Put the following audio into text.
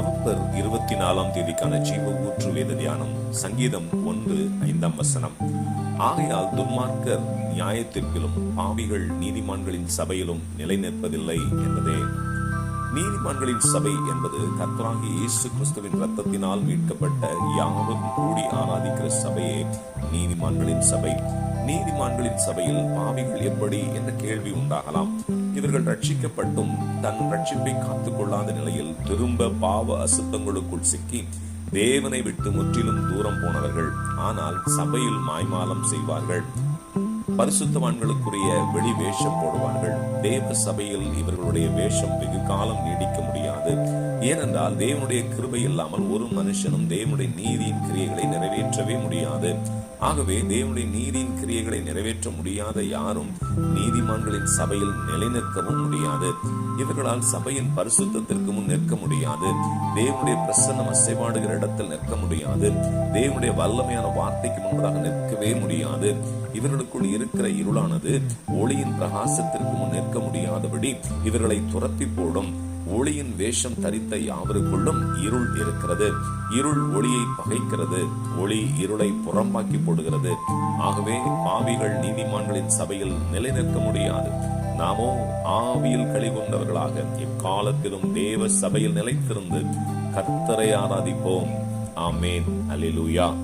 November இருபத்தி நாலாம் தேதிக்கான ஜீவ ஊற்று வேத தியானம் சங்கீதம் ஒன்று ஐந்தாம் வசனம். ஆகையால் துன்மார்க்கர் நியாயத்திற்கிலும் பாவிகள் நீதிமான்களின் சபையிலும் நிலை நிற்பதில்லை என்பதே. நீதிமான்களின் சபை என்பது கர்த்தராகிய இயேசு கிறிஸ்துவின் ரத்தத்தினால் மீட்கப்பட்ட யாவரும் கூடி ஆராதிக்கிற சபையே நீதிமான்களின் சபை. நீதிமான்களின் சபையில் பாவிகள் எப்படி என்ற கேள்வி உண்டாகலாம். இவர்கள் ரட்சிக்கப்பட்டும் தன் ரட்சிப்பை காத்துக் கொள்ளாத நிலையில் திரும்ப பாவ அசுத்தங்களுக்குள் சிக்கி தேவனை விட்டு முற்றிலும் தூரம் போனவர்கள். ஆனால் சபையில் மாய்மாலம் செய்வார்கள். பரிசுத்தவான்களுக்குரிய வெளி வேஷம் போடுவார்கள். தேவ சபையில் இவர்களுடைய வேஷம் வெகு காலம் நீடிக்க முடியாது. ஏனென்றால் தேவனுடைய கிருபை இல்லாமல் ஒரு மனுஷனும் தேவனுடைய நீதியின் கிரியைகளை நிறைவேற்றவே முடியாது. ஆகவே தேவனுடைய நீதியின் கிரியைகளை நிறைவேற்ற முடியாத யாரும் நீதிமான்களின் சபையில் நிலைநிற்கவும் முடியாது. இவர்களால் சபையின் பரிசுத்தத்திற்கு முன் நிற்க முடியாது. தேவனுடைய பிரசன்னம் அசைபாடுகிற இடத்தில் நிற்க முடியாது. தேவனுடைய வல்லமையான வார்த்தைக்கு முன்பதாக நிற்கவே முடியாது. இவர்களுக்குள் இருக்கிற இருளானது ஒளியின் பிரகாசத்திற்கு முன் நிற்க முடியாதபடி இவர்களை துரத்தி போடும். ஒளியின் வேஷம் தரித்த யாவருக்குள்ளும் இருள் இருக்கிறது. இருள் ஒளியை பகைக்கிறது. ஒளி இருளை புறம்பாக்கி போடுகிறது. ஆகவே பாவிகள் நீதிமான்களின் சபையில் நிலைநிற்க முடியாது. நாமோ ஆவியில் கழிவுண்டவர்களாக இக்காலத்திலும் தேவ சபையில் நிலைத்திருந்து கர்த்தரை ஆராதிப்போம். ஆமேன். அலிலுயா